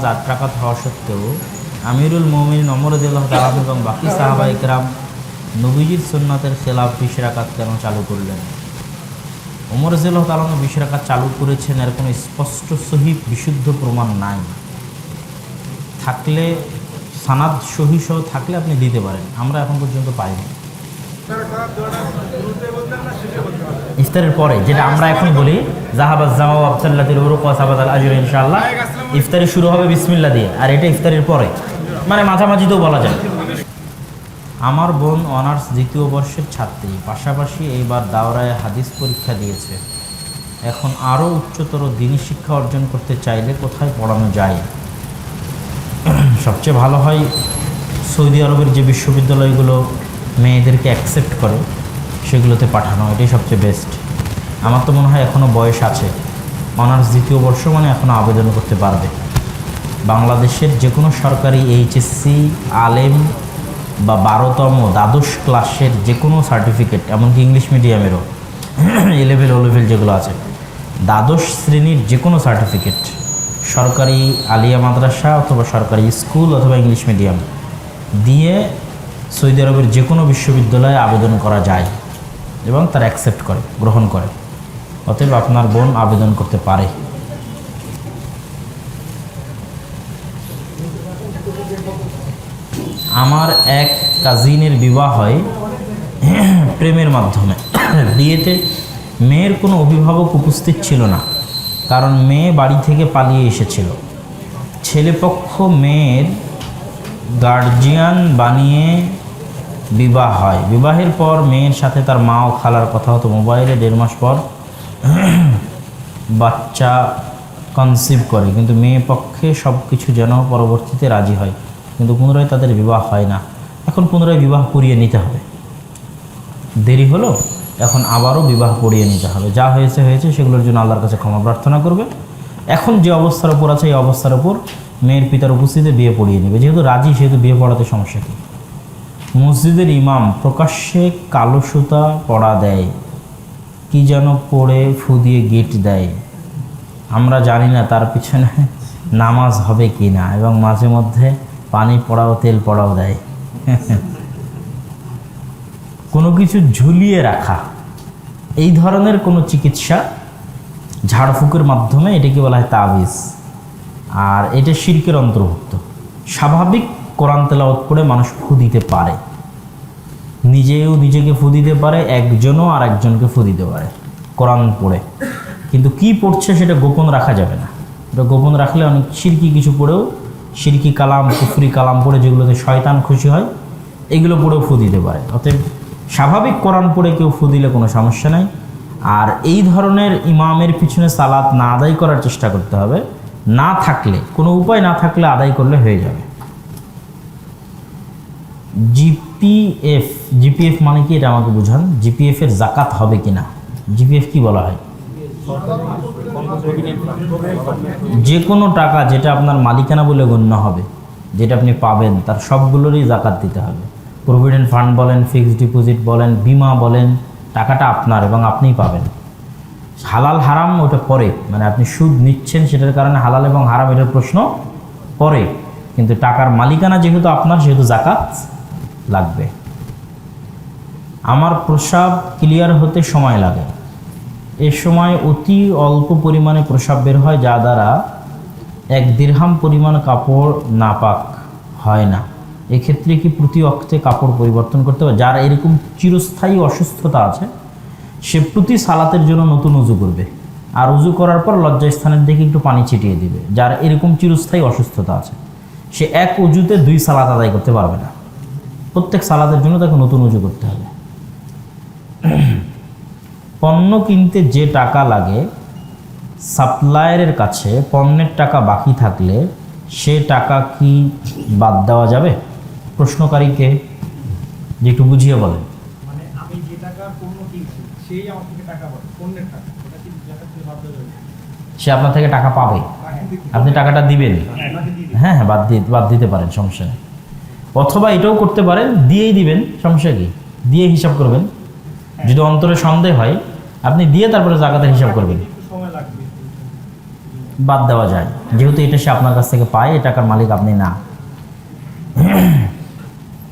আট রাকাত হওয়া সত্ত্বেও আমিরুল মোমিন অমরদুল্লাহ তালাম এবং বাকি সাহাবা ইকরাম নবীজির সুন্নাতের খেলাফ বিশ রাকাত কেন চালু করলেন? ওমর জিল্লাহ তালাম বিশ রাকাত চালু করেছেন এর কোনো স্পষ্ট, সহি, বিশুদ্ধ প্রমাণ নাই। থাকলে, সানাদ সহি সহ থাকলে আপনি দিতে পারেন। আমরা এখন পর্যন্ত পাইনি। ইফতারের পরে, যেটা আমরা এখন বলি জাহাবাজ জামা আল আজর ইনশাআল্লাহ। ইফতারি শুরু হবে বিসমিল্লা দিয়ে, আর এটা ইফতারির পরে। মানে মাঝামাঝিতেও বলা যায়। আমার বোন অনার্স দ্বিতীয় বর্ষের ছাত্রী, পাশাপাশি এইবার দাওরায় হাদিস পরীক্ষা দিয়েছে। এখন আরও উচ্চতর দিনী শিক্ষা অর্জন করতে চাইলে কোথায় পড়ানো যায়? সবচেয়ে ভালো হয় সৌদি আরবের যে বিশ্ববিদ্যালয়গুলো মেয়েদেরকে অ্যাকসেপ্ট করে, সেগুলোতে পাঠানো, এটাই সবচেয়ে বেস্ট আমার তো মনে হয় এখনও বয়স আছে। অনার্স দ্বিতীয় বর্ষ মানে এখন আবেদন করতে পারবে। বাংলাদেশের যে কোনো সরকারি এইচএসসি, আলেম বা বারোতম দ্বাদশ ক্লাসের যে কোনো সার্টিফিকেট, এমনকি ইংলিশ মিডিয়ামেরও এ লেভেল ও লেভেল যেগুলো আছে, দ্বাদশ শ্রেণির যে কোনো সার্টিফিকেট, সরকারি আলিয়া মাদ্রাসা অথবা সরকারি স্কুল অথবা ইংলিশ মিডিয়াম দিয়ে সৌদি আরবের যে কোনো বিশ্ববিদ্যালয়ে আবেদন করা যায় এবং তারা অ্যাকসেপ্ট করে, গ্রহণ করে। অতএব আপনার বোন আবেদন করতে পারে। আমার এক কাজিনের বিবাহ হয় প্রেমের মাধ্যমে। বিয়েতে মেয়ের কোনো অভিভাবক উপস্থিত ছিল না, কারণ মেয়ে বাড়ি থেকে পালিয়ে এসেছিল। ছেলেপক্ষ মেয়ের গার্জিয়ান বানিয়ে বিবাহ হয়। বিবাহের পর মেয়ের সাথে তার মা ও খালার কথা হতো মোবাইলে দেড় মাস পর। বাচ্চা কনসিভ করে, কিন্তু মেয়ে পক্ষে সব কিছু যেন পরবর্তীতে রাজি হয়, কিন্তু পুনরায় তাদের বিবাহ হয় না। এখন পুনরায় বিবাহ করিয়ে নিতে হবে। দেরি হলো, এখন আবারও বিবাহ পড়িয়ে নিতে হবে। যা হয়েছে হয়েছে, সেগুলোর জন্য আল্লাহর কাছে ক্ষমা প্রার্থনা করবে। এখন যে অবস্থার উপর আছে, এই অবস্থার উপর মেয়ের পিতার উপস্থিতিতে বিয়ে পড়িয়ে নেবে। যেহেতু রাজি, সেহেতু বিয়ে পড়াতে সমস্যা কী? মসজিদের ইমাম প্রকাশ্যে কালো সুতা পড়া দেয়। কি যেন পড়ে ফু দিয়ে গেট দেয়। আমরা জানি না তার পিছনে নামাজ হবে কি না এবং মাঝে মধ্যে পানি পড়াও, তেল পড়াও দেয়। কোনো কিছু ঝুলিয়ে রাখা। এই ধরনের কোনো চিকিৎসা ঝাড়ফুঁকের মাধ্যমে এটাকে বলা হয় তাবিজ। আর এটা শিল্পের অন্তর্ভুক্ত। স্বাভাবিক কোরআন তেলাওত করে মানুষ ফু দিতে পারে। নিজেও নিজেকে ফু দিতে পারে, একজনও আর একজনকে ফু দিতে পারে, কোরআন পড়ে। কিন্তু কি পড়ছে সেটা গোপন রাখা যাবে না। এটা গোপন রাখলে অনেক সিরকি কিছু পড়েও, সিরকি কালাম, কুফরি কালাম পড়ে যেগুলোতে শয়তান খুশি হয়, এগুলো পড়েও ফু দিতে পারে। অতএব স্বাভাবিক কোরআন পড়ে কেউ ফু দিলে কোনো সমস্যা নাই। আর এই ধরনের ইমামের পিছনে সালাত না আদায় করার চেষ্টা করতে হবে। না থাকলে, কোনো উপায় না থাকলে আদায় করলে হয়ে যাবে। জিপিএফ জিপিএফ মানে কি এটা আমাকে বুঝান? জিপিএফ এর জাকাত হবে কি না জিপিএফ কি বলা হয়? যে কোনো টাকা যেটা আপনার মালিকানা বলে গণ্য হবে, যেটা আপনি পাবেন, তার সবগুলোরই জাকাত দিতে হবে। প্রভিডেন্ট ফান্ড বলেন ফিক্সড ডিপোজিট বলেন, বিমা বলেন, টাকাটা আপনার এবং আপনিই পাবেন। হালাল হারাম ওটা পরে মানে আপনি সুদ নিচ্ছেন সেটার কারণে হালাল এবং হারাম এটার প্রশ্ন পরে। কিন্তু টাকার মালিকানা যেহেতু আপনার, সেহেতু জাকাত লাগবে। আমার প্রস্রাব ক্লিয়ার হতে সময় লাগে। এ সময় অতি অল্প পরিমাণে প্রস্রাব বের হয়, যা দ্বারা এক দীর্হাম পরিমাণ কাপড় নাপাক হয় না। এক্ষেত্রে কি প্রতি অক্তে কাপড় পরিবর্তন করতে হবে? যার এরকম চিরস্থায়ী অসুস্থতা আছে, সে প্রতি সালাতের জন্য নতুন উজু করবে। আর উজু করার পর লজ্জাস্থানের দিকে একটু পানি ছিটিয়ে দিবে, যার এরকম চিরস্থায়ী অসুস্থতা আছে। সে এক উজুতে দুই সালাত আদায় করতে পারবে না। প্রত্যেক সালাদের জন্য তাকে নতুন উঁচু করতে হবে। পণ্য কিনতে যে টাকা লাগে সাপ্লায়ারের কাছে পণ্যের টাকা বাকি থাকলে সে টাকা কি বাদ দেওয়া যাবে? প্রশ্নকারীকে যে একটু বুঝিয়ে বলেন। মানে আমি যে টাকা পণ্য কিনছি সেই আমার থেকে টাকা পাবে পণ্যের টাকা ওটা কি জাকাত থেকে বাদ দেওয়া যাবে? সে আপনার থেকে টাকা পাবে। আপনি টাকাটা দিবেন। দিই। হ্যাঁ হ্যাঁ বাদ দিয়ে বাদ দিতে পারেন সমস্যা নেই। অথবা এটাও করতে পারেন, দিয়েই দিবেন, সমস্যা কি? দিয়ে হিসাব করবেন। যদি অন্তরে সন্দেহ হয়, আপনি দিয়ে তারপরে জাকাতের হিসাব করবেন। বাদ দেওয়া যায়। যেহেতু এটা সে আপনার কাছ থেকে পায়, এ টাকার মালিক আপনি না।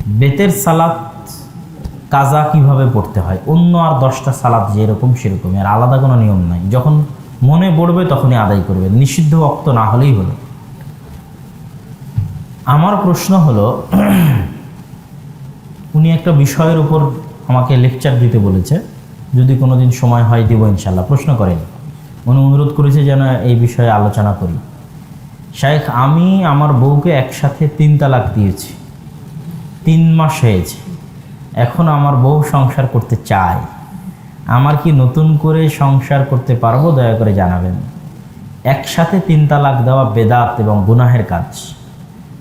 বেতের সালাত কাজা কীভাবে পড়তে হয়? অন্য আর দশটা সালাত যেরকম সেরকম আর আলাদা কোনো নিয়ম নাই। যখন মনে পড়বে, তখনই আদায় করবেন। নিষিদ্ধ অক্ত না হলেই হলো। আমার প্রশ্ন হলো, উনি একটা বিষয়ের উপর আমাকে লেকচার দিতে বলেছে। যদি কোনো দিন সময় হয়, দেবো ইনশাল্লাহ প্রশ্ন করেন। উনি অনুরোধ করেছে যেন এই বিষয়ে আলোচনা করি। শায়েখ, আমি আমার বউকে একসাথে তিন তালাক দিয়েছি। তিন মাস হয়েছে। এখন আমার বউ সংসার করতে চায়। আমার কি নতুন করে সংসার করতে পারব? দয়া করে জানাবেন। একসাথে তিন তালাক দেওয়া বেদাত এবং গুনাহের কাজ।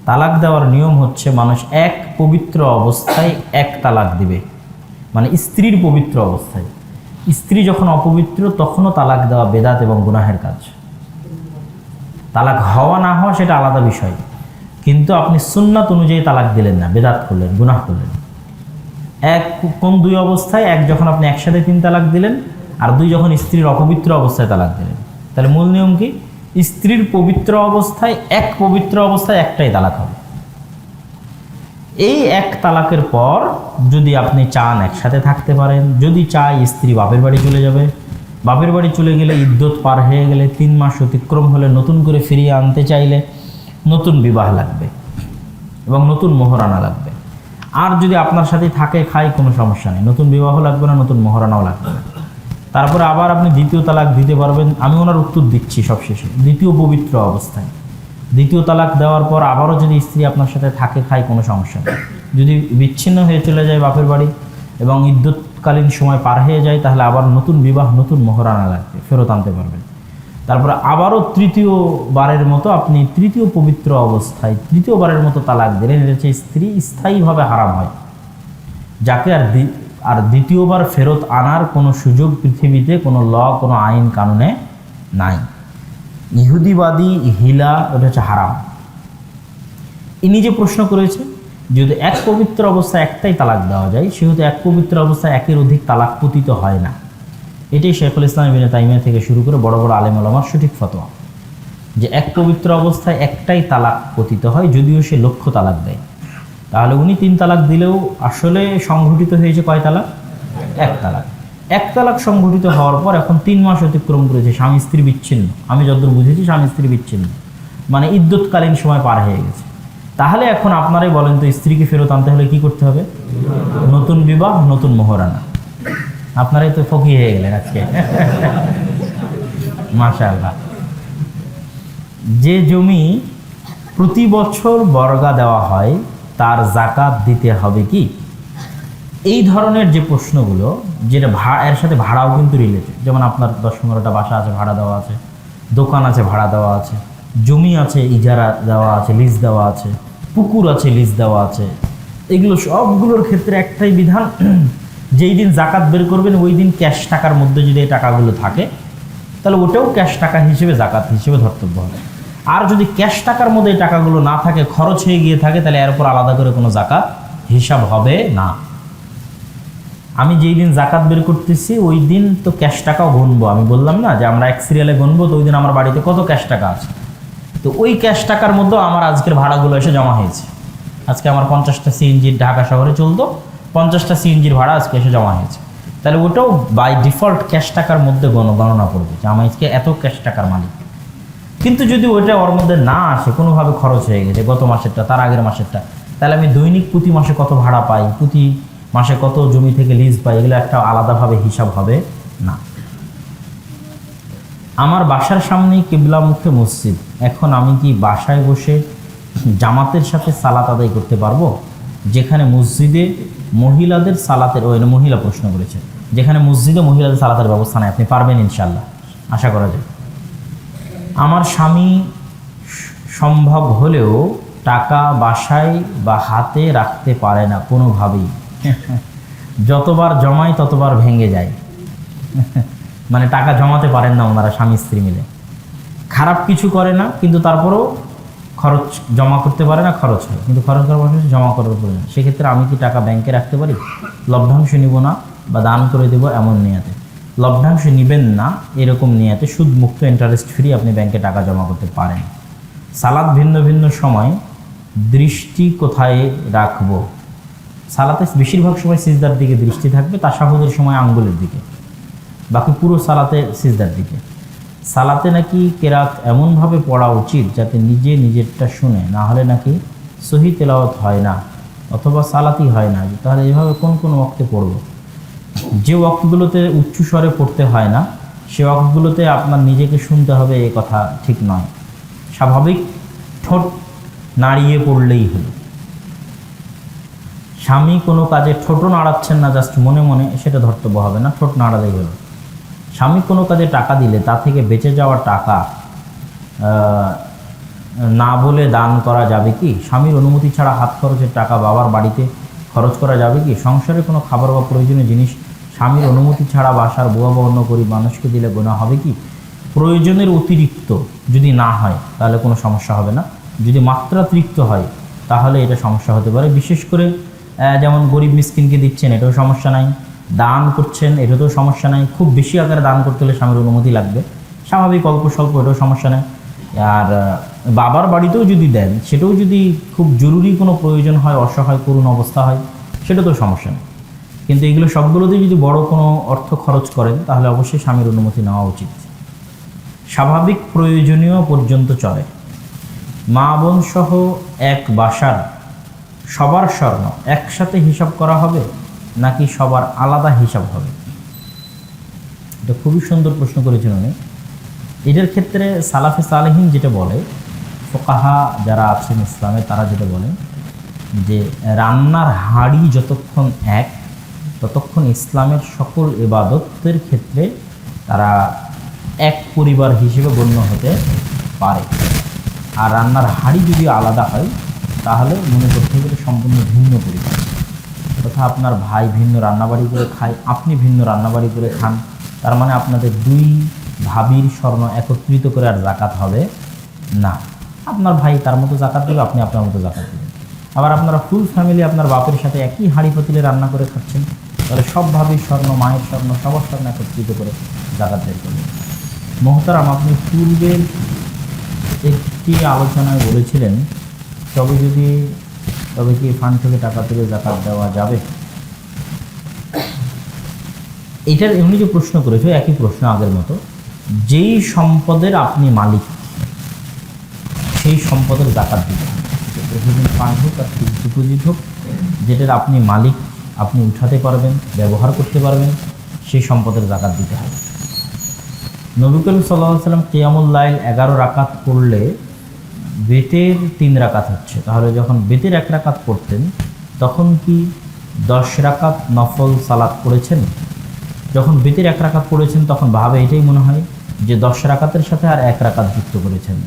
তালাক দেওয়ার নিয়ম হচ্ছে মানুষ এক পবিত্র অবস্থায় এক তালাক দিবে। মানে স্ত্রীর পবিত্র অবস্থায়। স্ত্রী যখন অপবিত্র, তখনও তালাক দেওয়া বেদাত এবং গুনাহের কাজ। তালাক হওয়া না হওয়া সেটা আলাদা বিষয়। কিন্তু আপনি সুন্নাত অনুযায়ী তালাক দিলেন না, বেদাত করলেন, গুনাহ করলেন। এক কোন দুই অবস্থায়, এক যখন আপনি একসাথে তিন তালাক দিলেন, আর দুই যখন স্ত্রীর অপবিত্র অবস্থায় তালাক দিলেন। তাহলে মূল নিয়ম কি? স্ত্রীর পবিত্র অবস্থায়, এক পবিত্র অবস্থায় একটাই তালাক হবে। এই এক তালাকের পর যদি আপনি চান একসাথে থাকতে পারেন, যদি চায় স্ত্রী বাপের বাড়ি চলে যাবে, বাপের বাড়ি চলে গেলে ইদ্যত পার হয়ে গেলে তিন মাস অতিক্রম হলে নতুন করে ফিরিয়ে আনতে চাইলে নতুন বিবাহ লাগবে এবং নতুন মোহরানা লাগবে। আর যদি আপনার সাথে থাকে, খায়, কোনো সমস্যা নেই। নতুন বিবাহ লাগবে না, নতুন মোহরানাও লাগবে না। তারপরে আবার আপনি দ্বিতীয় তালাক দিতে পারবেন। আমি ওনার উত্তর দিচ্ছি সবশেষে। দ্বিতীয় পবিত্র অবস্থায়। দ্বিতীয় তালাক দেওয়ার পর আবারও যদি স্ত্রী আপনার সাথে থাকে, খায়, কোনো সমস্যা নেই। যদি বিচ্ছিন্ন হয়ে চলে যায় বাপের বাড়ি এবং ইদ্যুৎকালীন সময় পার হয়ে যায়, তাহলে আবার নতুন বিবাহ, নতুন মোহরানা লাগবে, ফেরত আনতে পারবেন। তারপরে আবারও তৃতীয় বারের মতো আপনি তৃতীয় পবিত্র অবস্থায় তৃতীয়বারের মতো তালাক দিলেন। এটা হচ্ছে স্ত্রী স্থায়ীভাবে হারাম হয়। যাকে আর আর দ্বিতীয়বার ফেরত আনার কোনো সুযোগ পৃথিবীতে, কোনো ল, কোনো আইন, কানুনে নাই। ইহুদিবাদী, হিলা, ওটা হচ্ছে হারাম। ইনি যে প্রশ্ন করেছে যদি এক পবিত্র অবস্থায় একটাই তালাক দেওয়া যায়, সেহেতু এক পবিত্র অবস্থায় একের অধিক তালাক পতিত হয় না। এটাই শেখুল ইসলাম ইবিনে তাইমিয়া থেকে শুরু করে বড় বড় আলেম আলমার সঠিক ফতোয়া, যে এক পবিত্র অবস্থায় একটাই তালাক পতিত হয়, যদিও সে লক্ষ্য তালাক দেয়। তাহলে উনি তিন তালাক দিলেও আসলে সংঘটিত হয়েছে কয় তালাক? এক তালাক। এক তালাক সংঘটিত হওয়ার পর এখন তিন মাস অতিক্রম করেছে, স্বামী স্ত্রী বিচ্ছিন্ন। আমি যতদূর বুঝেছি, স্বামী স্ত্রী বিচ্ছিন্ন। মানে ইদ্যুৎকালীন সময় পার হয়ে গেছে। তাহলে এখন আপনারাই বলেন তো, স্ত্রীকে ফেরত আনতে হলে কি করতে হবে? নতুন বিবাহ, নতুন মোহরানা আপনারাই তো ফকি হয়ে গেলেন আজকে। মাশাআল্লাহ। যে জমি প্রতি বছর বর্গা দেওয়া হয় তার জাকাত দিতে হবে কি? এই ধরনের যে প্রশ্নগুলো, যেটা ভাড়া এর সাথে ভাড়াও কিন্তু রিলেটেড যেমন আপনার দশ পনেরোটা বাসা আছে, ভাড়া দেওয়া আছে, দোকান আছে, ভাড়া দেওয়া আছে, জমি আছে, ইজারা দেওয়া আছে লিজ দেওয়া আছে, পুকুর আছে লিজ দেওয়া আছে। এগুলো সবগুলোর ক্ষেত্রে একটাই বিধান, যেই দিন জাকাত বের করবেন, ওই দিন ক্যাশ টাকার মধ্যে যদি এই টাকাগুলো থাকে, তাহলে ওটাও ক্যাশ টাকা হিসেবে জাকাত হিসেবে ধর্তব্য হবে। আর যদি ক্যাশ টাকার মধ্যে এই টাকাগুলো না থাকে, খরচ হয়ে গিয়ে থাকে, তাহলে এর উপর আলাদা করে কোনো জাকাত হিসাব হবে না। আমি যেই দিন জাকাত বের করতেছি, ওই দিন তো ক্যাশ টাকাও গুনবো। আমি বললাম না যে আমরা এক সিরিয়ালে গুনবো, তো ওই দিন আমার বাড়িতে কত ক্যাশ টাকা আছে? তো ওই ক্যাশ টাকার মধ্যেও আমার আজকের ভাড়াগুলো এসে জমা হয়েছে। আজকে আমার পঞ্চাশটা সিএনজির ঢাকা শহরে চলতো, পঞ্চাশটা সিএনজির ভাড়া আজকে এসে জমা হয়েছে। তাহলে ওটাও বাই ডিফল্ট ক্যাশ টাকার মধ্যে গণ গণনা করবে যে আমি আজকে এত ক্যাশ টাকার মালিক। কিন্তু যদি ওইটা ওর মধ্যে না আসে, কোনোভাবে খরচ হয়ে গেছে, গত মাসেরটা, তার আগের মাসেরটা, তাহলে আমি দৈনিক প্রতি মাসে কত ভাড়া পাই, প্রতি মাসে কত জমি থেকে লিজ পাই, এগুলো একটা আলাদাভাবে হিসাব হবে না। আমার বাসার সামনেই কেবলামুখে মসজিদ। এখন আমি কি বাসায় বসে জামাতের সাথে সালাত আদায় করতে পারব? যেখানে মসজিদে মহিলাদের সালাতের ও এটা মহিলা প্রশ্ন করেছে, যেখানে মসজিদে মহিলাদের সালাতের ব্যবস্থা নেই, আপনি পারবেন ইনশাল্লাহ আশা করা যায়। আমার স্বামী সম্ভব হলেও টাকা বাসায় বা হাতে রাখতে পারে না কোনোভাবেই। যতবার জমাই ততবার ভেঙে যায়। মানে টাকা জমাতে পারেন না ওনারা স্বামী স্ত্রী মিলে। খারাপ কিছু করে না, কিন্তু তারপরেও খরচ জমা করতে পারে না, খরচ হয়। কিন্তু খরচ করার পাশাপাশি জমা করার প্রয়োজন সেক্ষেত্রে আমি কি টাকা ব্যাংকে রাখতে পারি? লভ্যাংশ নিব না বা দান করে দেবো এমন নিয়াতে। লভ্যাংশ নেবেন না, এরকম নিয়েতে সুদ মুক্ত ইন্টারেস্ট ফ্রি আপনি ব্যাংকে টাকা জমা করতে পারেন। সালাদ ভিন্ন ভিন্ন সময় দৃষ্টি কোথায় রাখব? সালাতে বেশিরভাগ সময় সিজদার দিকে দৃষ্টি থাকবে, তাসাহুদের সময় আঙ্গুলের দিকে। বাকি পুরো সালাতে সিজদার দিকে। সালাতে নাকি কেরাত এমনভাবে পড়া উচিত যাতে নিজে নিজেরটা শুনে, না হলে নাকি সহি তেলাওয়াত হয় না, অথবা সালাতি হয় না। তাহলে এভাবে কোন কোন ওক্তে পড়ব? যে ওক্তগুলোতে উচ্চ স্বরে পড়তে হয় না, সে ওক্তগুলোতে আপনার নিজেকে শুনতে হবে, এ কথা ঠিক নয়। স্বাভাবিক ঠোঁট নাড়িয়ে পড়লেই হলো। স্বামী কোনো কাজে ঠোঁটও নাড়াচ্ছেন না, জাস্ট মনে মনে সেটা ধর্তব্য হবে না, ঠোঁট নাড়ালেই হলো। স্বামী কোনো কাজে টাকা দিলে তা থেকে বেঁচে যাওয়া টাকা না বলে দান করা যাবে কি? স্বামীর অনুমতি ছাড়া হাত খরচের টাকা বাবার বাড়িতে খরচ করা যাবে কি? সংসারে কোনো খাবার বা প্রয়োজনীয় জিনিস স্বামীর অনুমতি ছাড়া বাসার বোয়া বা অন্য গরিব মানুষকে দিলে গোনা হবে কি? প্রয়োজনের অতিরিক্ত যদি না হয়, তাহলে কোনো সমস্যা হবে না। যদি মাত্রাতিরিক্ত হয়, তাহলে এটা সমস্যা হতে পারে। বিশেষ করে যেমন গরিব মিসকিনকে দিচ্ছেন, এটাও সমস্যা নাই। দান করছেন, এটাতেও সমস্যা নাই। খুব বেশি আকারে দান করতে হলে স্বামীর অনুমতি লাগবে। স্বাভাবিক অল্প স্বল্প, এটাও সমস্যা নেই। আর বাবার বাড়িতেও যদি দেন, সেটাও যদি খুব জরুরি কোনো প্রয়োজন হয়, অসহায়, করুণ অবস্থা হয়, সেটা তো সমস্যা নেই। কিন্তু এগুলো সবগুলোতেই যদি বড় কোনো অর্থ খরচ করেন, তাহলে অবশ্যই স্বামীর অনুমতি নেওয়া উচিত। স্বাভাবিক প্রয়োজনীয় পর্যন্ত চলে। মা, বোন সহ এক বাসার সবার স্বর্ণ একসাথে হিসাব করা হবে, নাকি সবার আলাদা হিসাব হবে? এটা খুবই সুন্দর প্রশ্ন করেছেন উনি। এটার ক্ষেত্রে সালাফে সালেহীন যেটা বলে ফোকাহা যারা আছেন ইসলামে, তারা যেটা বলেন যে রান্নার হাড়ি যতক্ষণ এক, ততক্ষণ ইসলামের সকল ইবাদতের ক্ষেত্রে তারা এক পরিবার হিসেবে গণ্য হতে পারে। আর রান্নার হাড়ি যদি আলাদা হয়, তাহলে মনে করতে গেলে সম্পূর্ণ ভিন্ন পরিবার। তথা আপনার ভাই ভিন্ন রান্নাবাড়ি করে খায়, আপনি ভিন্ন রান্নাবাড়ি করে খান, তার মানে আপনাদের দুই ভাবির স্বর্ণ একত্রিত করে আর জাকাত হবে না। আপনার ভাই তার মতো জাকাত দেবে আপনি আপনার মতো জাকাত দেবেন আবার আপনারা ফুল ফ্যামিলি আপনার বাপের সাথে একই হাঁড়ি পাতিলে রান্না করে খাচ্ছেন, তাহলে সব ভাবির স্বর্ণ, মায়ের স্বর্ণ, সবার স্বর্ণ একত্রিত করে জাকাত বের করবেন মোহতারাম, আপনি পূর্বের একটি আলোচনায় বলেছিলেন, তবে যদি, তবে কি ফান্ড থেকে টাকা তুলে জাকাত দেওয়া যাবে? এটার এমনি যে প্রশ্ন করেছ, একই প্রশ্ন আগের মতো, যেই সম্পদের আপনি মালিক সেই সম্পদের জাকাত হবে প্রতিদিন ফান্ড হোক আর ডিপোজিট হোক, যেটার আপনি মালিক, আপনি উঠাতে পারবেন, ব্যবহার করতে পারবেন, সেই সম্পদের জাকাত দিতে হবে। নবী করিম সাল্লাহ সাল্লাম কিয়ামুল লাইল এগারো রাকাত পড়লে বেতের তিন রাকাত হচ্ছে। তাহলে যখন বেতের এক রাকাত পড়তেন, তখন কি দশ রাকাত নফল সালাত করেছেন যখন বেতের এক রাকাত পড়েছেন, তখন ভাবে এটাই মনে হয় যে দশ রাকাতের সাথে আর এক রাকাত যুক্ত করেছেন।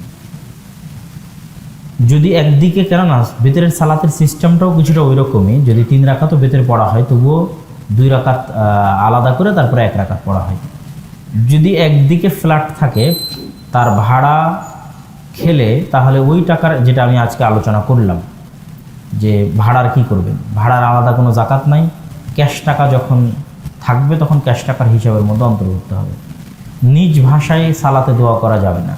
যদি একদিকে কেননা বেতের সালাতের সিস্টেমটাও কিছুটা ওই রকমই যদি তিন রাকাতও বেতের পড়া হয়, তবুও দুই রাকাত আলাদা করে তারপরে এক রাকাত পড়া হয়। যদি একদিকে ফ্ল্যাট থাকে, তার ভাড়া খেলে, তাহলে ওই টাকার যেটা আমি আজকে আলোচনা করলাম, যে ভাড়ার কি করবেন? ভাড়ার আলাদা কোনো জাকাত নাই, ক্যাশ টাকা যখন থাকবে, তখন ক্যাশ টাকার হিসাবের মধ্যে অন্তর্ভুক্ত হবে। নিজ ভাষায় সালাতে দোয়া করা যাবে না।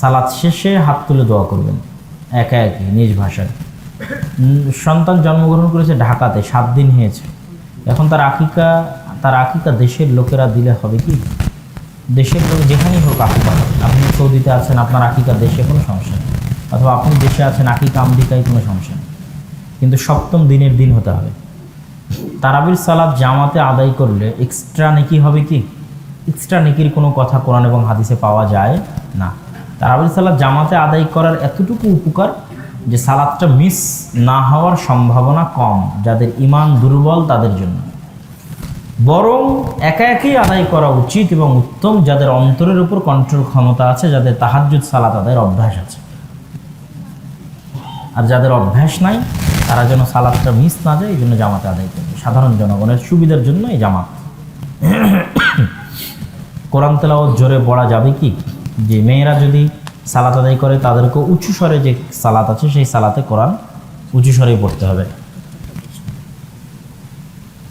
সালাত শেষে হাত তুলে দোয়া করবেন। একা একই নিজ ভাষায়। সন্তান জন্মগ্রহণ করেছে ঢাকাতে, সাত দিন হয়েছে। এখন তার আকিকা তার আকিকা দেশের লোকেরা দিলে হবে কি? দেশের লোক যেখানেই হোক আকিকা। আপনি। সৌদিতে আছেন, আপনার আকিকা দেশে কোনো সমস্যা নেই। অথবা আপনি দেশে আছেন, আকিকা আমেরিকায় কোনো সমস্যা নেই। কিন্তু সপ্তম দিনের দিন হতে হবে। তারাবির সালাদ জামাতে আদায় করলে এক্সট্রা নেকি হবে কি? এক্সট্রা নেকির কোনো কথা কোরআন এবং হাদিসে পাওয়া যায় না। তারাবির সালাদ জামাতে আদায় করার এতটুকু উপকার যে সালাদটা মিস না হওয়ার সম্ভাবনা কম, যাদের ইমান দুর্বল তাদের জন্য। বরং একা একই আদায় করা উচিত এবং উত্তম যাদের অন্তরের উপর কন্ট্রোল ক্ষমতা আছে, যাদের তাহাজ্জুদ সালাত আদায়ের অভ্যাস আছে। আর যাদের অভ্যাস নাই, তারা যেন সালাদটা মিস না যায় এই জন্য জামাতে আদায় করবে সাধারণ জনগণের সুবিধার জন্য এই জামাত। কোরআন তেলাওয়াত জোরে পড়া যাবে কি? যে মেয়েরা যদি সালাত আদায় করে তাদেরকে উঁচু স্বরে যে সালাত আছে, সেই সালাতে কোরআন উঁচু স্বরেই পড়তে হবে।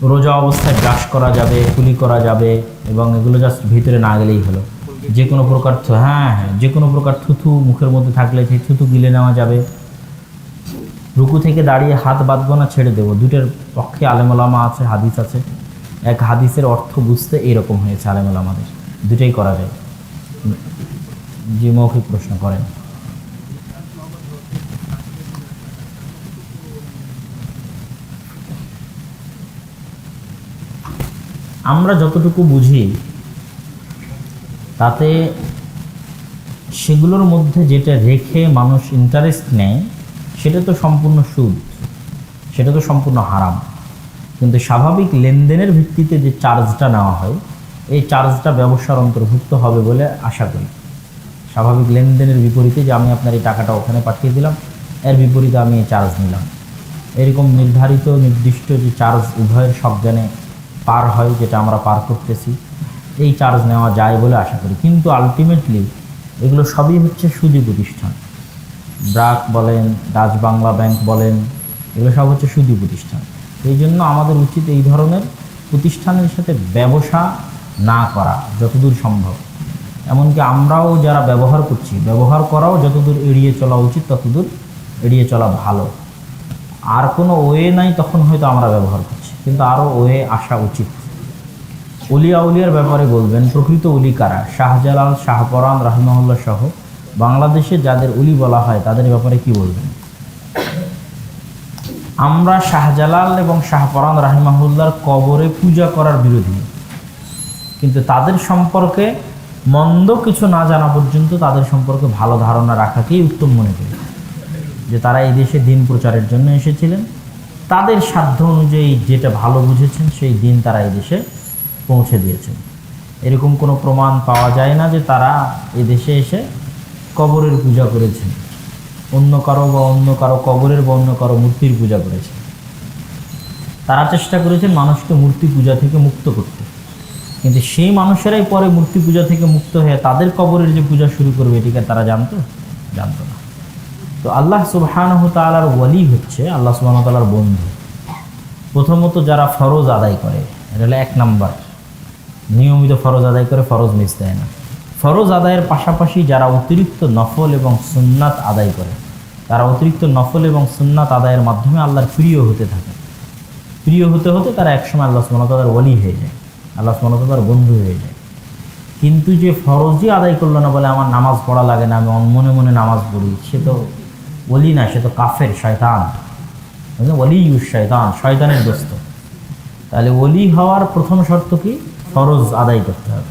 রোজা অবস্থায় ব্রাশ করা যাবে, কুলি করা যাবে এবং এগুলো জাস্ট ভিতরে না গেলেই হলো। যে কোনো প্রকার হ্যাঁ হ্যাঁ যে কোনো প্রকার থুথু মুখের মধ্যে থাকলে সেই থুথু গিলে নেওয়া যাবে। রুকু থেকে দাঁড়িয়ে হাত বাঁধবো না, ছেড়ে দেবো। দুটোর পক্ষে আলেমলামা আছে, হাদিস আছে। এক হাদিসের অর্থ বুঝতে এইরকম হয়েছে আলেমলামাদের। দুটোই করা যায়। যে মৌখিক প্রশ্ন করেন। আমরা যতটুকু বুঝি, তাতে সেগুলোর মধ্যে যেটা রেখে মানুষ ইন্টারেস্ট নেয়, সেটা তো সম্পূর্ণ সুদ, সেটা তো সম্পূর্ণ হারাম। কিন্তু স্বাভাবিক লেনদেনের ভিত্তিতে যে চার্জটা নেওয়া হয়, এই চার্জটা ব্যবসার অন্তর্ভুক্ত হবে বলে আশা করি। স্বাভাবিক লেনদেনের বিপরীতে যে আমি আপনার এই টাকাটা ওখানে পাঠিয়ে দিলাম, এর বিপরীতে আমি এই চার্জ নিলাম। এরকম নির্ধারিত, নির্দিষ্ট যে চার্জ উভয়ের সজ্ঞানে পার হয়, যেটা আমরা পার করতেছি, এই চার্জ নেওয়া যায় বলে আশা করি। কিন্তু আলটিমেটলি এগুলো সবই হচ্ছে সুদী প্রতিষ্ঠান। ব্রাক বলেন, ডাচ বাংলা ব্যাংক বলেন, এগুলো সব হচ্ছে সুদী প্রতিষ্ঠান। এই জন্য আমাদের উচিত এই ধরনের প্রতিষ্ঠানের সাথে ব্যবসা না করা, যতদূর সম্ভব। এমনকি আমরাও যারা ব্যবহার করছি, ব্যবহার করাও যতদূর এড়িয়ে চলা উচিত, ততদূর এড়িয়ে চলা ভালো। আর কোনো ওয়ে নাই তখন হয়তো আমরা ব্যবহার করছি, কিন্তু আরও ওয়ে আসা উচিত। উলিয়া উলিয়ার ব্যাপারে বলবেন, প্রকৃত উলি কারা? শাহজালাল শাহপরান রাহিমহল্লা সহ বাংলাদেশে যাদের উলি বলা হয়, তাদের ব্যাপারে কি বলবেন? আমরা শাহজালাল এবং শাহপরান রাহিমাহুল্লার কবরে পূজা করার বিরোধী, কিন্তু তাদের সম্পর্কে মন্দ কিছু না জানা পর্যন্ত তাদের সম্পর্কে ভালো ধারণা রাখাকেই উত্তম মনে করি। যে তারা এই দেশে দিন প্রচারের জন্য এসেছিলেন। তাদের সাধ্য অনুযায়ী যেটা ভালো বুঝেছেন, সেই দিন তারা এই দেশে পৌঁছে দিয়েছেন। এরকম কোনো প্রমাণ পাওয়া যায় না যে তারা এই দেশে এসে কবরের পূজা করেছেন। অন্য কারও বা অন্য কারও কবরের বা অন্য কারও মূর্তির পূজা করেছেন। তারা চেষ্টা করেছেন মানুষকে মূর্তি পূজা থেকে মুক্ত করতে। কিন্তু সেই মানুষেরাই পরে মূর্তি পূজা থেকে মুক্ত হয়ে তাদের কবরের যে পূজা শুরু করবে এটিকে তারা জানতো? জানতো না। তো আল্লাহ সুবহানাহু তাআলার ওয়ালি হচ্ছে আল্লাহ সুবহানাহু তাআলার বন্ধু। প্রথমত যারা ফরজ আদায় করে, এটা হলো এক নাম্বার। নিয়মিত ফরজ আদায় করে ফরজ মিস দেয় না। ফরজ আদায়ের পাশাপাশি যারা অতিরিক্ত নফল এবং সুন্নাত আদায় করে, তারা অতিরিক্ত নফল এবং সুন্নাত আদায়ের মাধ্যমে আল্লাহর প্রিয় হতে থাকে। প্রিয় হতে হতে তারা একসময় আল্লাহ সুমনতার ওলি হয়ে যায়। আল্লাহ সুমনতার বন্ধু হয়ে যায়। কিন্তু যে ফরজই আদায় করল না বলে আমার নামাজ পড়া লাগে না, আমি মনে মনে নামাজ পড়ি, সে তো ওলি না, সে তো কাফের, শয়তান? ওলি ইউস শয়তান, শয়তানের দোস্ত। তাহলে ওলি হওয়ার প্রথম শর্ত কি? ফরজ আদায় করতে হবে।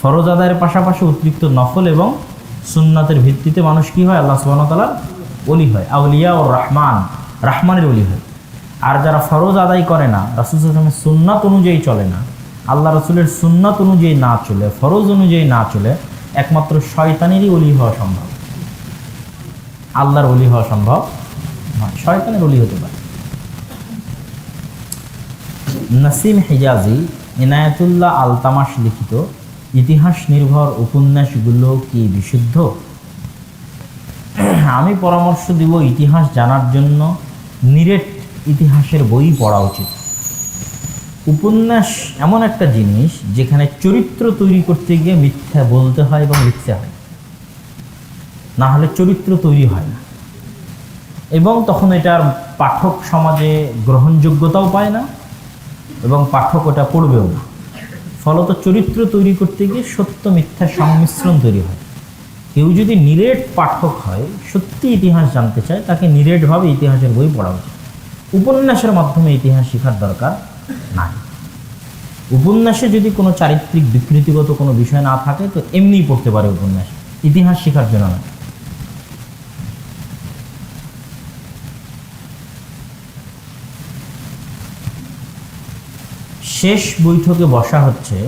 ফরজ আদায়ের পাশাপাশি অতিরিক্ত নফল এবং সুন্নাতের ভিত্তিতে মানুষ কি হয়? আল্লাহ সুবাহতালার অলি হয়। আউলিয়া ও রহমান, রাহমানের অলি হয়। আর যারা ফরজ আদায় করে না, রাসুল সুন্নাত অনুযায়ী চলে না আল্লাহ রসুলের সুন্নাত অনুযায়ী না চলে, ফরজ অনুযায়ী না চলে, একমাত্র শয়তানেরই অলি হওয়া সম্ভব। আল্লাহর অলি হওয়া সম্ভব নয়, শয়তানের অলি হতে পারে। নাসিম হিজাজি ইনায়াতুল্লাহ আলতামাস লিখিত ইতিহাস নির্ভর উপন্যাসগুলো কি বিশুদ্ধ? আমি পরামর্শ দিব ইতিহাস জানার জন্য, নিরেট ইতিহাসের বই পড়া উচিত। উপন্যাস এমন একটা জিনিস যেখানে চরিত্র তৈরি করতে গিয়ে মিথ্যা বলতে হয় এবং লিখতে হয়। না হলে চরিত্র তৈরি হয় না। এবং তখন এটার পাঠক সমাজে গ্রহণযোগ্যতাও পায় না এবং পাঠক ওটা পড়বেও না। ফলত চরিত্র তৈরি করতে গিয়ে সত্য মিথ্যার সংমিশ্রণ তৈরি হয়। কেউ যদি নিরেট পাঠক হয়, সত্যি ইতিহাস জানতে চায়, তাকে নিরেটভাবে ইতিহাসের বই পড়া উচিত। উপন্যাসের মাধ্যমে ইতিহাস শেখার দরকার। নাই। উপন্যাসে যদি কোনো চারিত্রিক বিকৃতিগত কোনো বিষয় না থাকে, তো এমনিই পড়তে পারে উপন্যাস। ইতিহাস শেখার জন্য না শেষ বৈঠকে বসা হচ্ছে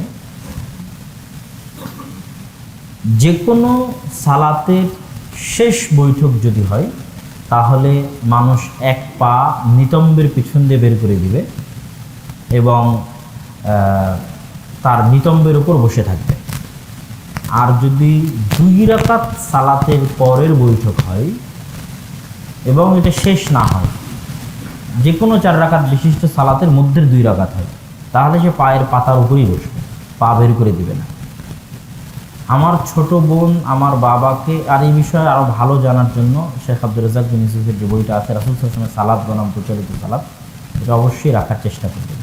যে কোনো সালাতের শেষ বৈঠক যদি হয়, তাহলে মানুষ এক পা নিতম্বের পিছন দিয়ে বের করে দিবে। এবং তার নিতম্বের উপর বসে থাকবে। আর যদি দুই রাকাত সালাতের পরের বৈঠক হয় এবং এটা শেষ না হয় যে কোনো চার রাকাত বিশিষ্ট সালাতের মধ্যের দুই রাকাত হয়, তাহলে সে পায়ের পাতার উপরই বসবে, পা বের করে দিবে না। আমার ছোট বোন, আমার বাবাকে, আর এই বিষয়ে আরও ভালো জানার জন্য শেখ আব্দুল রাজাক বিন যে বইটা আছে, রাসুল সালাদ বনাম প্রচলিত সালাদ এটা অবশ্যই রাখার চেষ্টা করবেন।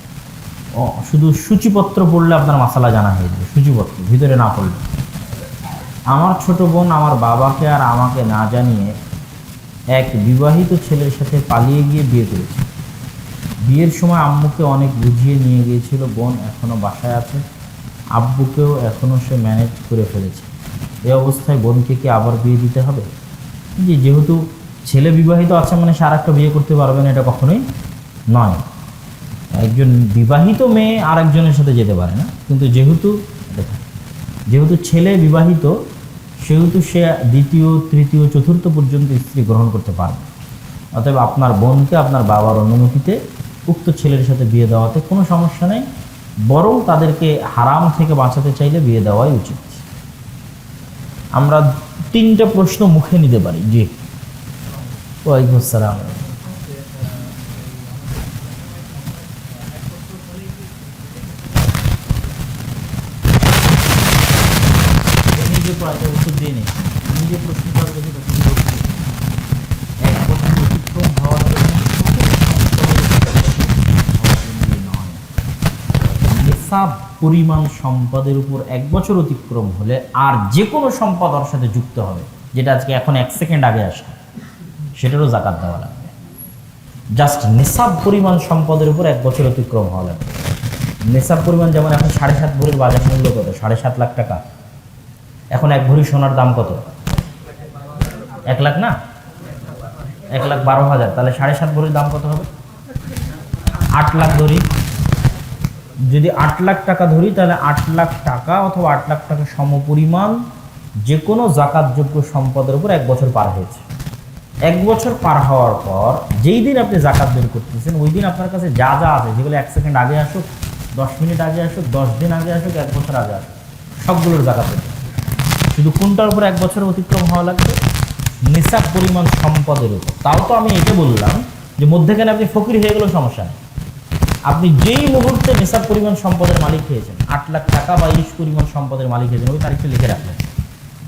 শুধু সূচিপত্র পড়লে আপনার মশালা জানা হয়ে যাবে, সূচিপত্র, ভিতরে না পড়লে। আমার ছোট বোন আমার বাবাকে আর আমাকে না জানিয়ে এক বিবাহিত ছেলের সাথে পালিয়ে গিয়ে বিয়ে করেছে। বিয়ের সময় আম্মুকে অনেক বুঝিয়ে নিয়ে গিয়েছিল, বোন এখনও বাসায় আছে। আব্বুকেও এখনও সে ম্যানেজ করে ফেলেছে। এই অবস্থায় বোনকে কি আবার বিয়ে দিতে হবে? জি, যেহেতু ছেলে বিবাহিত আছে মানে সে আর একটা বিয়ে করতে পারবে না, এটা কখনোই নয়। একজন বিবাহিত মেয়ে আর একজনের সাথে যেতে পারে না। কিন্তু যেহেতু যেহেতু ছেলে বিবাহিত, সেহেতু সে দ্বিতীয়, তৃতীয়, চতুর্থ পর্যন্ত স্ত্রী গ্রহণ করতে পারবে। অতএব আপনার বোনকে আপনার বাবার অনুমতিতে উক্ত ছেলের সাথে বিয়ে দেওয়াতে কোনো সমস্যা নেই, বরং তাদেরকে হারাম থেকে বাঁচাতে চাইলে বিয়ে দেওয়াই উচিত। আমরা তিনটা প্রশ্ন মুখে নিতে পারি। জি। ওয়ালাইকুম আসসালাম। পড়াতে উত্তর দিয়ে প্রশ্ন যদি এক বছর অতিক্রম হওয়ার নিসাব পরিমাণ সম্পদের উপর এক বছর অতিক্রম হলে আর যে কোনো সম্পদ ওর সাথে যুক্ত হবে, যেটা আজকে এখন এক সেকেন্ড আগে আসে সেটারও জাকাত দেওয়া লাগবে। জাস্ট নিসাব পরিমাণ সম্পদের উপর এক বছর অতিক্রম হওয়া লাগবে। নিসাব পরিমাণ যেমন এখন সাড়ে সাত ভরির বাজার মূল্য কত? সাড়ে সাত লাখ টাকা। এখন এক ভরি সোনার দাম কত? এক লাখ না? এক লাখ বারো হাজার। তাহলে সাড়ে সাত ভরির দাম কত হবে? আট লাখ ধরি। যদি আট লাখ টাকা ধরি, তাহলে আট লাখ টাকা অথবা আট লাখ টাকা সমপরিমাণ যে কোনো জাকাতযোগ্য সম্পদের উপর এক বছর পার হয়েছে। এক বছর পার হওয়ার পর যেই দিন আপনি জাকাত বের করতেছেন, ওই দিন আপনার কাছে যা যা আছে, যেগুলো এক সেকেন্ড আগে আসুক, দশ মিনিট আগে আসুক, দশ দিন আগে আসুক, এক বছর আগে আসুক, সবগুলোর জাকাত দেবে শুধু কোনটার উপর এক বছর অতিক্রম হওয়া লাগবে? নিসাব পরিমাণ সম্পদের উপর। তাও তো আমি এটা বললাম যে মধ্যেখানে আপনি ফকির হয়ে গেলেও সমস্যা নেই। আপনি যেই মুহূর্তে নিসাব পরিমাণ সম্পদের মালিক হয়েছেন, আট লাখ টাকা বা ইস পরিমাণ সম্পদের মালিক হয়েছেন, ওই তারিখে লিখে রাখলেন।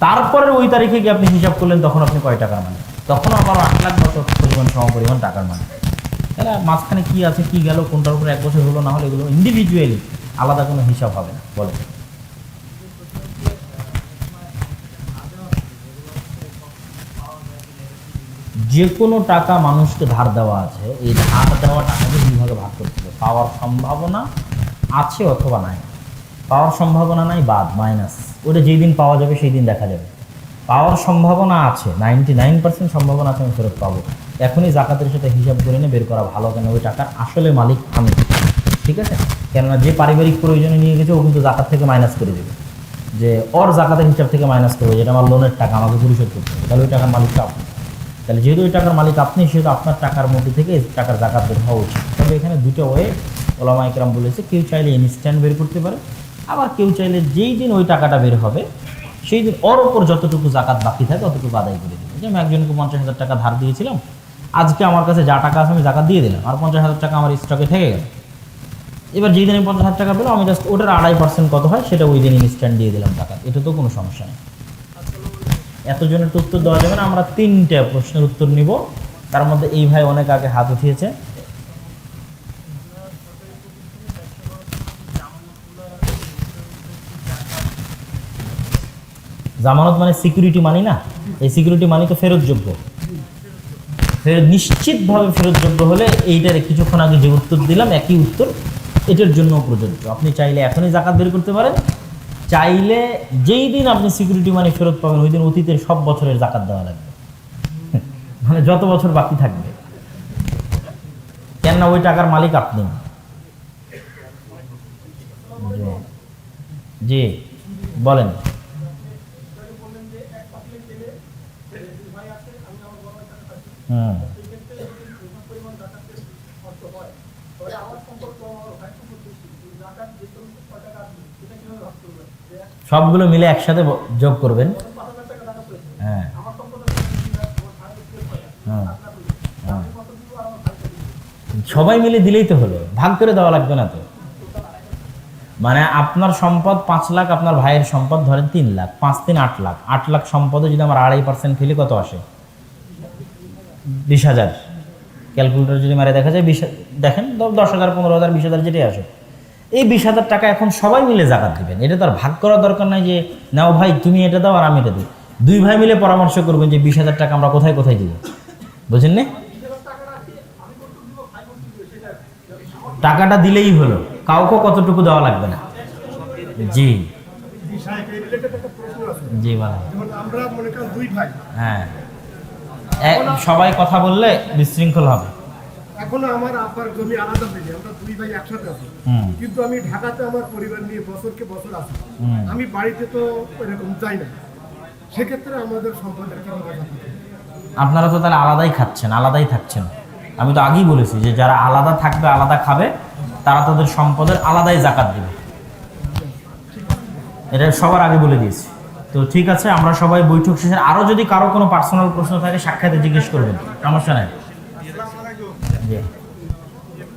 তারপরে ওই তারিখে গিয়ে আপনি হিসাব করলেন, তখন আপনি কয় টাকার মালিক? তখন আবার আট লাখ বছর পরিমাণ সমপরিমাণ টাকার মালিক। তাহলে মাঝখানে কী আছে, কী গেল, কোনটার উপর এক বছর হলো না হলে, এগুলো ইন্ডিভিজুয়ালি আলাদা কোনো হিসাব হবে না। বলে যে কোনো টাকা মানুষকে ধার দেওয়া আছে, এই ধার দেওয়া টাকাকে দুই ভাগে ভাগ করতে হবে। পাওয়ার সম্ভাবনা আছে অথবা নাই। পাওয়ার সম্ভাবনা নাই, বাদ মাইনাস ওটা যেই দিন পাওয়া যাবে, সেই দিন দেখা যাবে। পাওয়ার সম্ভাবনা আছে নাইনটি নাইন পার্সেন্ট সম্ভাবনা আছে, আমি ফেরত পাবো। এখনই জাকাতের সাথে হিসাব করে নিয়ে বের করা ভালো, কেন ওই টাকার আসলে মালিক আমি। ঠিক আছে? কেননা যে পারিবারিক প্রয়োজনে নিয়ে গেছে, ও কিন্তু জাকাত থেকে মাইনাস করে দেবে। যে ওর জাকাতের হিসাব থেকে মাইনাস করবে, যেটা আমার লোনের টাকা, আমাকে পরিশোধ করতে হবে। তাহলে ওই টাকার মালিকটা আপনি। তাহলে যেহেতু ওই টাকার মালিক আপনি, সেহেতু আপনার টাকার মধ্যে থেকে টাকার জাকাত বের হওয়া উচিত। তবে এখানে দুটো ওয়ে ওলামা ইকরাম বলেছে, কেউ চাইলে ইনস্ট্যান্ট বের করতে পারে, আবার কেউ চাইলে যেই দিন ওই টাকাটা বের হবে, সেই দিন ওর ওপর যতটুকু জাকাত বাকি থাকে ততটুকু আদায় করে দেবে। যেমন একজনকে পঞ্চাশ হাজার টাকা ধার দিয়েছিলাম, আজকে আমার কাছে যা টাকা আছে আমি জাকাত দিয়ে দিলাম, আর পঞ্চাশ হাজার টাকা আমার স্টকে থেকে গেল। এবার যেই দিন আমি পঞ্চাশ হাজার টাকা পেলাম, আমি জাস্ট ওটার আড়াই পার্সেন্ট কত হয়, সেটা ওই দিন ইনস্ট্যান্ট দিয়ে দিলাম টাকা এটা তো কোনো সমস্যা নেই। এতজনের তো উত্তর দেওয়া যাবে না, আমরা তিনটা প্রশ্নের উত্তর নিব। তার মধ্যে এই ভাই অনেক আগে হাত উঠিয়েছে। জামানত মানে সিকিউরিটি মানি না? এই সিকিউরিটি মানি তো ফেরতযোগ্য। ফেরত নিশ্চিতভাবে ফেরতযোগ্য হলে এইটার কিছুক্ষণ আগে যে উত্তর দিলাম, একই উত্তর এটার জন্য প্রযোজ্য। আপনি চাইলে এখনই জাকাত বের করতে পারেন। চাইলে যেই দিন আপনি সিকিউরিটি মানি ফেরত পাবেন, ওই দিন অতীতের সব বছরের জাকাত দেওয়া লাগবে। মানে যত বছর বাকি থাকবে। কেননা ওই টাকার মালিক আপনি। জি। বলেন। হুম। সবগুলো মিলে একসাথে যোগ করবেন। হ্যাঁ। হ্যাঁ। হ্যাঁ। সবাই মিলে দিলেই তো হলো। ভাগ করে দেওয়া লাগবে না তো। মানে আপনার সম্পদ পাঁচ লাখ, আপনার ভাইয়ের সম্পদ ধরেন তিন লাখ, পাঁচ তিন আট লাখ। আট লাখ সম্পদে যদি আমার আড়াই পার্সেন্ট ফেলি কত আসে? বিশ হাজার। ক্যালকুলেটর যদি মারে দেখা যায় বিশ দেখেন, দশ হাজার, পনেরো হাজার, বিশ হাজার যেটাই আসে এই বিশ হাজার টাকা এখন সবাই মিলে জাকাত দিবেন। এটা তো আর ভাগ করার দরকার নাই যে নাও ভাই তুমি এটা দাও আর আমি এটা দিই। দুই ভাই মিলে পরামর্শ করবেন যে বিশ হাজার টাকা আমরা কোথায় কোথায় দিব? বুঝেন নি? টাকাটা দিলেই হলো। কাউকে কতটুকু দেওয়া লাগবে না। জি। জি ভাই। হ্যাঁ। সবাই কথা বললে বিশৃঙ্খল হবে। এখনও আমার আব্বার জমি আলাদা হয়নি আমরা দুই ভাই একসাথে আছি। কিন্তু আমি ঢাকাতে আমার পরিবার নিয়ে বছরকে বছর আছি। আমি বাড়িতে তো এরকম যাই না। সেক্ষেত্রে আমাদের সম্পদের আপনারা তো তাহলে আলাদাই খাচ্ছেন আলাদাই থাকছেন। আমি তো আগেই বলেছি যে যারা আলাদা থাকবে আলাদা খাবে তারা তাদের সম্পদের আলাদাই জাকাত দেবে। এটা সবার আগে বলে দিয়েছি। তো ঠিক আছে আমরা সবাই বৈঠক শেষে আরও যদি কারও কোনো পার্সোনাল প্রশ্ন থাকে সাক্ষাতে জিজ্ঞেস করবেন। সমস্যা নেই। জি